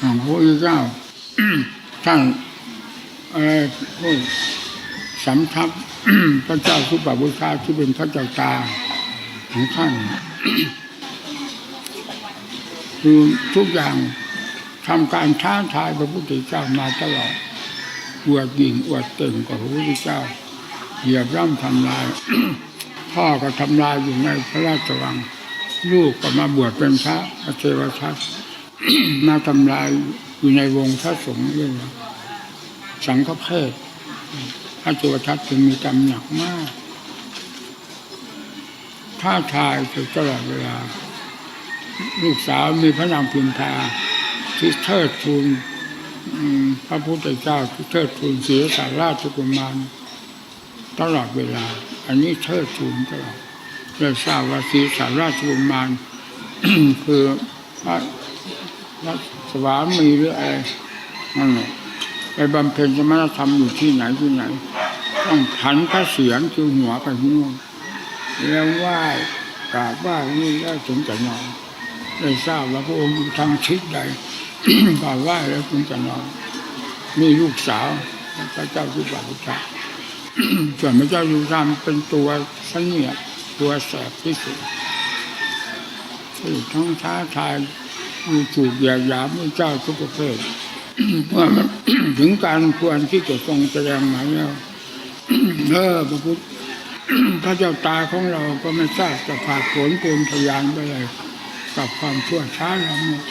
ของพระพุทธเจ้าท่านอะไรพูดสำทับพระเจ้าผู้ปบูชาที่เป็นพระเจ้าตาของท่านคือทุกอย่างทำการท้าทายพระพุทธเจ้ามาตลอดอวดยิ่งอวดเต่งกว่าพระพุทธเจ้า เหยียบย่ำทำลาย พ่อก็ทำลายอยู่ในพระราชวัง ลูกก็มาบวชเป็นพระพระเทวทัต มาทำลายอยู่ในวงพระสงฆ์ด้วยนะสังฆเพศพระเทวทัตจึงมีกรรมหนักมากท้าทายอยู่ตลอดเวลา ลูกสาวมีพระนามพิมพาที่เทิดทูนพระพุทธเจ้าที่เทิดทูนเสียสาราชกุมารตลอดเวลา อันนี้เทิดทูนตลอดเราทราบว่าศีสาราชกุมารคือพระ ระสวามีหรืออะไรนั่นแหละไปบำเพ็ญสมณธรรมอยู่ที่ไหนที่ไหน ต้องผันพระเสียรคือหัวไปที่นู่นแล้วไหว้กราบไหว้นี่แล้วถึงจะนอนได้ทราบว่าพระองค์ทางทิศใดกราบไหว้แล้วถึงจะนอนมีลูกสาวพระเจ้าทุกบาทจ้าส่วนพระเจ้าอยู่รามเป็นตัวเสนียดตัวแสบที่สุดที่ทั้งท้าทาย มีถูกหยียดหยามพระเจ้าทุกประเภทเมื่อมันถึงการควรที่จะทรงแสดงหมายแล้วเออพระพุทธพระเจ้าตาของเราก็ไม่ทราบจะผ่าผลเกินพยานไปเลยกับความชั่วช้าละโมบ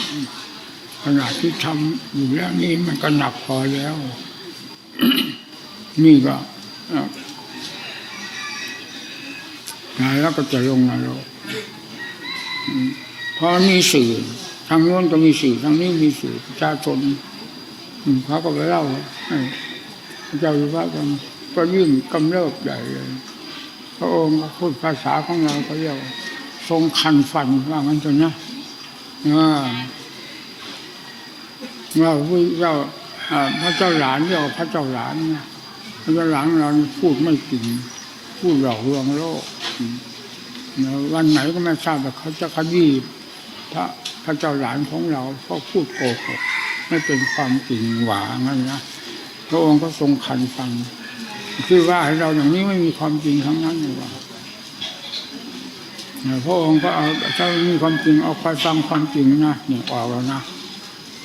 ขณะที่ทำอยู่แล้วนี่มันก็หนักพอแล้ว นี่ก็ตายแล้วก็จะลงนรกอืมเพราะมีสื่อ ทางโน้นก็มีสื่อทางนี้มีสื่อประชาชนเขาก็ไปเล่าพระเจ้าอยู่ว่ากันก็ยิ่งกำเริบใหญ่เลย พระองค์ก็พูดภาษาของเราก็เรียกว่าทรงคันฟันว่างั้นจนนะเราผู้เจ้าพระเจ้าหลานเรียกว่าพระเจ้าหลานนะพระเจ้าหลานเราพูดไม่จริงพูดหลอกลวงโลกวันไหนก็ไม่ทราบว่เขาจะขยี้ พระพระเจ้าหลานของเราเพราพูดโกหกไม่เป็นความจริงหวางั้นนะพระองค์ก็ทรงคันฟันคือว่าให้เราอย่างนี้ไม่มีความจริงทั้งนั้นเลยว่าเนี่ยพระองค์ก็เอาถ้ามีความจริงเอาคอยฟังความจริงนะเนี่ยออกแล้วนะ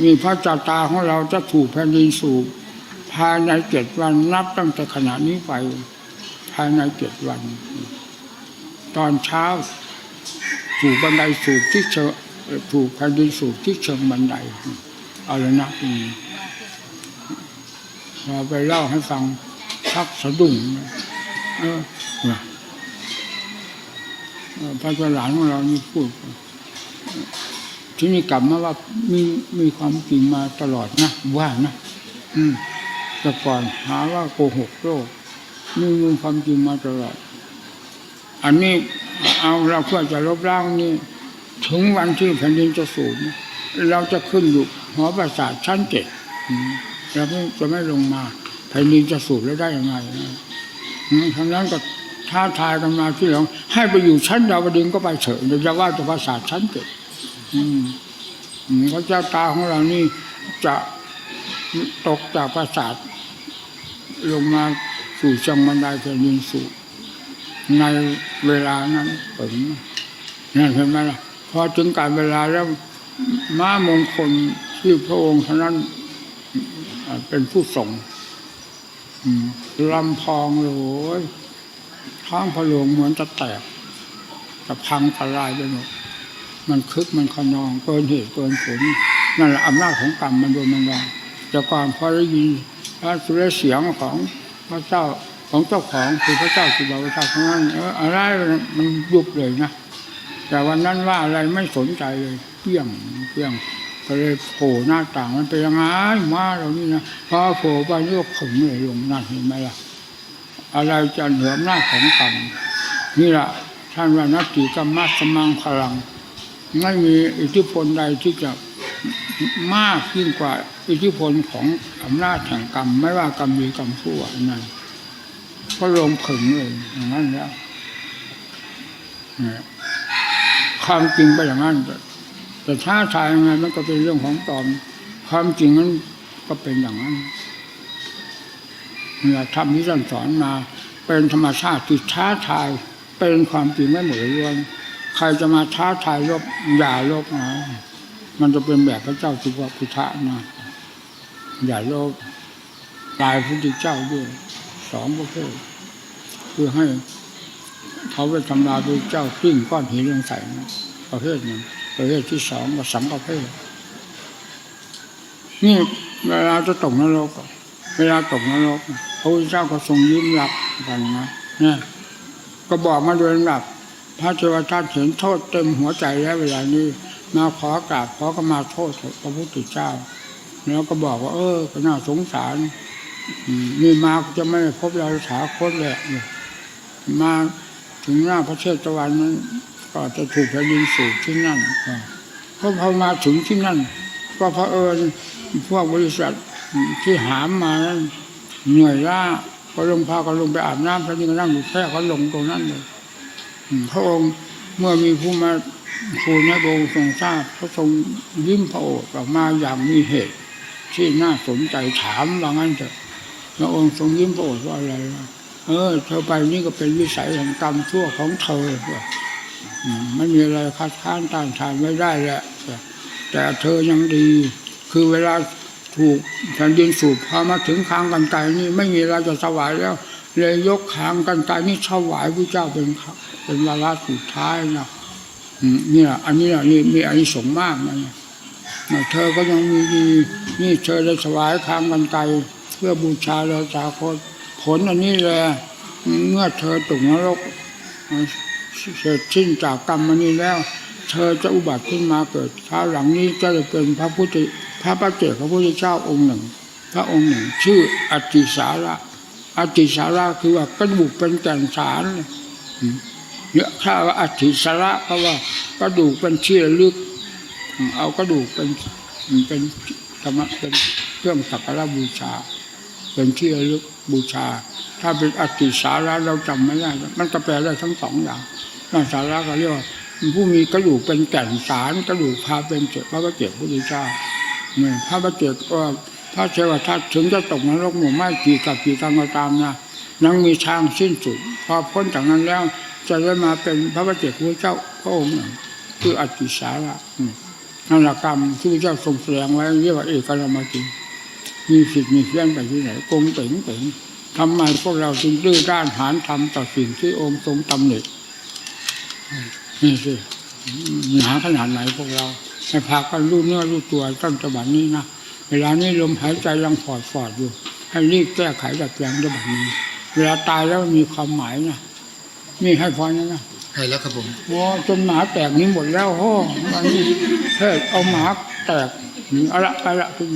มีพระจัตตาของเราจะถูกแผ่นดินสูบภายในเจ็ดวันนับตั้งแต่ขณะนี้ไป ภายในเจ็ดวัน ตอนเช้าถูกบันไดสูบที่เช ถูกแผ่นดินสูบที่เชิงบันไดเอาเลยนะอืมเราไปเล่าให้ฟังชักสะดุ้งเออนะเออพระเจ้าหลานของเรานี่พูดที่นี่กลับมาว่ามีมีความจริงมาตลอดนะว่านะ อืมแต่ก่อนหาว่าโกหกโลกนี่มีความจริงมาตลอด อันนี้เอาเราเพื่อจะลบล้างนี่ ถึงวันที่แผ่นดินจะสูญเราจะขึ้นอยู่หอประสาทชั้นเจ็ดเราจะไม่ลงมาแผ่นดินจะสูบแล้วได้ยังไงทั้งนั้นก็ท้าทายกันมาที่หลังให้ไปอยู่ชั้นดาวดึงก็ไปเถอะเดี๋ยวจะว่าจะภาษาทชั้นเจ็ดพระเจ้าตาของเรานี่จะตกจากปราสาทลงมาสู่จังบันไดแผ่นดินสูบในเวลานั้นผมนั่นเห็นไหมล่ะ พอถึงการเวลาแล้วม้ามงคลที่พระองค์เท่านั้นเป็นผู้ส่งลำพองเลยท้องพระโลงเหมือนจะแตกจะพังทลายไปหมดมันคึกมันขนองเกินเหตุเกินผลนั่นแหละอำนาจของกรรมมันโดนมันวางแต่ก่อนพอได้ยินพระสุรเสียงของพระเจ้าของเจ้าของคือพระเจ้าคือพระเจ้าของนั้นเอออะไรมันยุบเลยนะ แต่วันนั้นว่าอะไรไม่สนใจเลยเปี้ยงเปี้ยงก็เลยโผล่หน้าต่างมันเป็นยังไงมาเรานี่นะพอโผล่ไปนี่ก็ขึงเลยลงนั่นเห็นไหมล่ะอะไรจะเหนืออำนาของกรรมนี่แหละท่านว่านัตติกรรมสมังพลัง ไม่มีอิทธิพลใดที่จะมากยิ่งกว่าอิทธิพลของอำนาจแห่งกรรม ไม่ว่ากรรมดีกรรมชั่วนั่นก็ลงขึงเลยอย่างนั้นแล้วเนี่ย ความจริงไปอย่างนั้นแต่ท้าทายยังไงมันก็เป็นเรื่องของตอม ความจริงนั้นก็เป็นอย่างนั้นเนี่ยธรรมที่ท่านสอนมา เป็นธรรมชาติที่ท้าทายเป็นความจริงไม่เหมดล้วนใครจะมาท้าทายลบอย่าลบนะมันจะเป็นแบบพระเจ้าสุภพุทธะนะอย่าลบตายพระพุทธเจ้าด้วยสองประเภทเพื่อให้ เขาไปทำลายพระเจ้าปิ้งก้อนหินลงใส่ประเภทหนึ่งประเภทที่สองก็สังประเภทนี่เวลาจะตกนรกเวลาตกนรกพระพุทธเจ้าก็ทรงยิ้มรับกันนะเนี่ยก็บอกมาโดยลำดับพระเทวทัตเห็นโทษเต็มหัวใจแล้วเวลานี้มาขอกราบขอก็มาโทษพระพุทธเจ้า แล้วก็บอกว่า เออก็น่าสงสารนี่มาจะไม่พบเราสาคตแหละเนี่ยมา ถึงหน้าพระเชตวันนั้น ก็จะถูกแผ่นดินสูบที่นั่นก็เพราะพอมาถึงที่นั่น ก็พระเอิญพวกบริษัทที่หามมานั้นเหนื่อยล้าก็ลงพากันลงไปอาบน้ำพระนี่ก็นั่งอยู่แค่ก็ลงตรงนั้นเลยพระองค์เมื่อมีผู้มาทูลให้พระองค์ทรงทราบพระทรงยิ้มพระโอษฐ์ออกมาอย่างมีเหตุ ที่น่าสนใจถามว่างั้นเถอะพระองค์ทรงยิ้มพระโอษฐ์ว่าอะไรวะ เออ เธอไปนี่ก็เป็นวิสัยแห่งกรรมชั่วของเธอมไม่มีอะไรคัดค้านต้านทานไม่ได้แหละแต่เธอยังดี คือเวลาถูกแผ่นดินสูบพอมาถึงคางกันไกนี่ไม่มีอะไรจะถวายแล้ว เลยยกคางกันไกนี่ถวายพระเจ้าเป็นเป็นวาระสุดท้ายนะอืมเนี่ยอันนี้น่ะนี่มีอานิสงส์มากนะเนี่ยเธอก็ยังมีดีนี่เธอได้ถวายคางกันไกเพื่อบูชาเราสาคต ผลอันนี้เลยเมื่อเธอตกนรกเสร็จสิ้นจากกรรมอันนี้แล้ว เธอจะอุบัติขึ้นมาเกิดคราวหลังนี้จะเป็นพระพุทธพระปัจเจกพระพุทธเจ้าองค์หนึ่ง พระองค์หนึ่ง ชื่ออติสาระอติสาระคือว่ากระดูกเป็นแก่นสารเนี่ยถ้าว่าอติสาระก็ว่ากระดูกเป็นเชื่อลึก เอากระดูกเป็นเป็นธรรมะเป็นเครื่องสักการบูชา เป็นที่ระลึกบูชา ถ้าเป็นอติสาระเราจำไม่ได้มันก็แปลได้ทั้งสองอย่างนั่นสาระก็เรียกว่าผู้มีกระดูกเป็นแก่นสารกระดูกพาเป็นเจ็บพระพระเจ้าพุทธเจ้าเนี่ยพระพระเจ้าก็พระเทวทัตถึงจะตกนรกหมู่ไม่กี่กับกี่ตังก็ตามนะยังมีทางสิ้นสุด พอพ้นจากนั้นแล้วจะได้มาเป็นพระพระเจ้าพุทธเจ้าพระองค์หนึ่งคืออติสาระนั่นแหละกรรมที่พระเจ้าทรงแสดงไว้เรียกว่าเอกรรมจริง มีสิทธิ์มีเพื่อนไปที่ไหนกงเป๋งเป๋งทำไมพวกเราจึงดื้อด้านหานทำต่อสิ่งที่องค์ทรงตำหนินี่สิหนาขนาดไหนพวกเราให้พากันรู้เนื้อรู้ตัวตั้งแต่บัดนี้นะเวลานี้ลมหายใจยังฟอดฟอดอยู่ ให้รีบแก้ไขดัดแปลงดับนี้ เวลาตายแล้วมีความหมายนะมีให้พอนะนะให้แล้วครับผมโอ้จนหมาแตกนี้หมดแล้วโอ้วันนี้เทศเอาหมาแตกเอาละไปละคุณ